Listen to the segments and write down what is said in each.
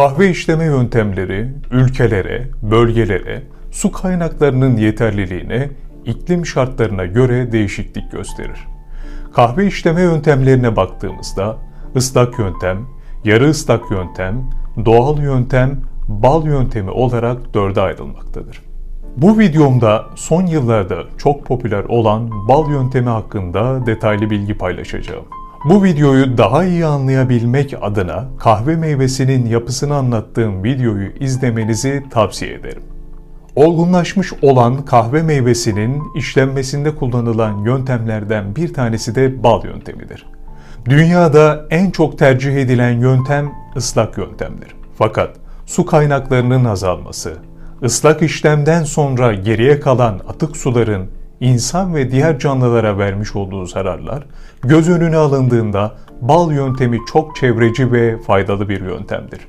Kahve işleme yöntemleri ülkelere, bölgelere, su kaynaklarının yeterliliğine, iklim şartlarına göre değişiklik gösterir. Kahve işleme yöntemlerine baktığımızda ıslak yöntem, yarı ıslak yöntem, doğal yöntem, bal yöntemi olarak dörde ayrılmaktadır. Bu videomda son yıllarda çok popüler olan bal yöntemi hakkında detaylı bilgi paylaşacağım. Bu videoyu daha iyi anlayabilmek adına kahve meyvesinin yapısını anlattığım videoyu izlemenizi tavsiye ederim. Olgunlaşmış olan kahve meyvesinin işlenmesinde kullanılan yöntemlerden bir tanesi de bal yöntemidir. Dünyada en çok tercih edilen yöntem ıslak yöntemdir. Fakat su kaynaklarının azalması, ıslak işlemden sonra geriye kalan atık suların insan ve diğer canlılara vermiş olduğu zararlar göz önüne alındığında bal yöntemi çok çevreci ve faydalı bir yöntemdir.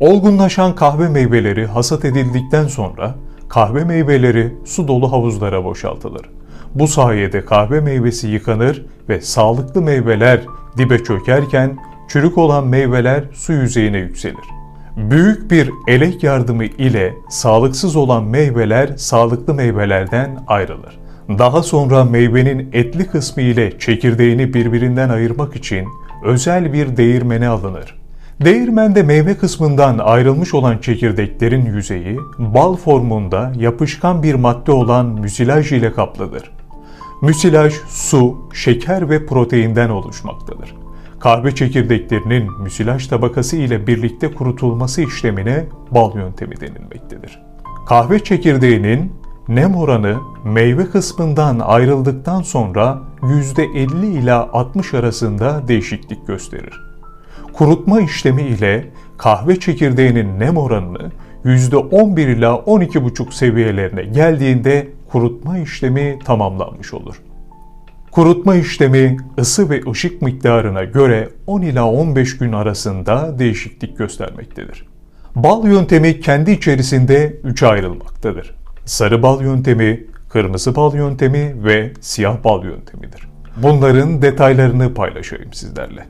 Olgunlaşan kahve meyveleri hasat edildikten sonra kahve meyveleri su dolu havuzlara boşaltılır. Bu sayede kahve meyvesi yıkanır ve sağlıklı meyveler dibe çökerken çürük olan meyveler su yüzeyine yükselir. Büyük bir elek yardımı ile sağlıksız olan meyveler sağlıklı meyvelerden ayrılır. Daha sonra meyvenin etli kısmı ile çekirdeğini birbirinden ayırmak için özel bir değirmene alınır. Değirmende meyve kısmından ayrılmış olan çekirdeklerin yüzeyi bal formunda yapışkan bir madde olan müsilaj ile kaplıdır. Müsilaj su, şeker ve proteinden oluşmaktadır. Kahve çekirdeklerinin müsilaj tabakası ile birlikte kurutulması işlemine bal yöntemi denilmektedir. Kahve çekirdeğinin nem oranı meyve kısmından ayrıldıktan sonra %50 ila 60 arasında değişiklik gösterir. Kurutma işlemi ile kahve çekirdeğinin nem oranını %11 ila 12,5 seviyelerine geldiğinde kurutma işlemi tamamlanmış olur. Kurutma işlemi ısı ve ışık miktarına göre 10 ila 15 gün arasında değişiklik göstermektedir. Bal yöntemi kendi içerisinde üçe ayrılmaktadır. Sarı bal yöntemi, kırmızı bal yöntemi ve siyah bal yöntemidir. Bunların detaylarını paylaşayım sizlerle.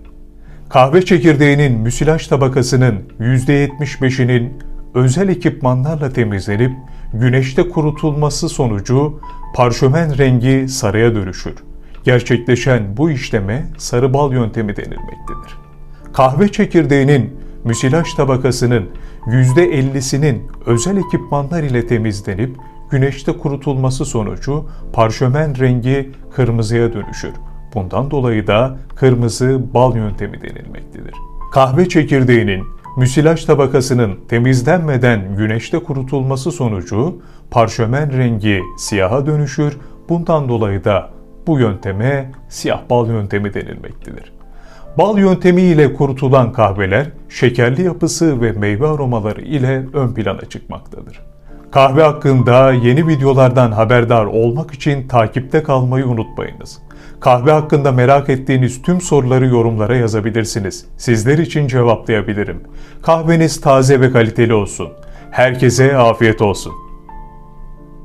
Kahve çekirdeğinin müsilaj tabakasının %75'inin özel ekipmanlarla temizlenip güneşte kurutulması sonucu parşömen rengi sarıya dönüşür. Gerçekleşen bu işleme sarı bal yöntemi denilmektedir. Kahve çekirdeğinin müsilaj tabakasının %50'sinin özel ekipmanlar ile temizlenip güneşte kurutulması sonucu parşömen rengi kırmızıya dönüşür. Bundan dolayı da kırmızı bal yöntemi denilmektedir. Kahve çekirdeğinin müsilaj tabakasının temizlenmeden güneşte kurutulması sonucu parşömen rengi siyaha dönüşür. Bundan dolayı da bu yönteme siyah bal yöntemi denilmektedir. Bal yöntemi ile kurutulan kahveler şekerli yapısı ve meyve aromaları ile ön plana çıkmaktadır. Kahve hakkında yeni videolardan haberdar olmak için takipte kalmayı unutmayınız. Kahve hakkında merak ettiğiniz tüm soruları yorumlara yazabilirsiniz. Sizler için cevaplayabilirim. Kahveniz taze ve kaliteli olsun. Herkese afiyet olsun.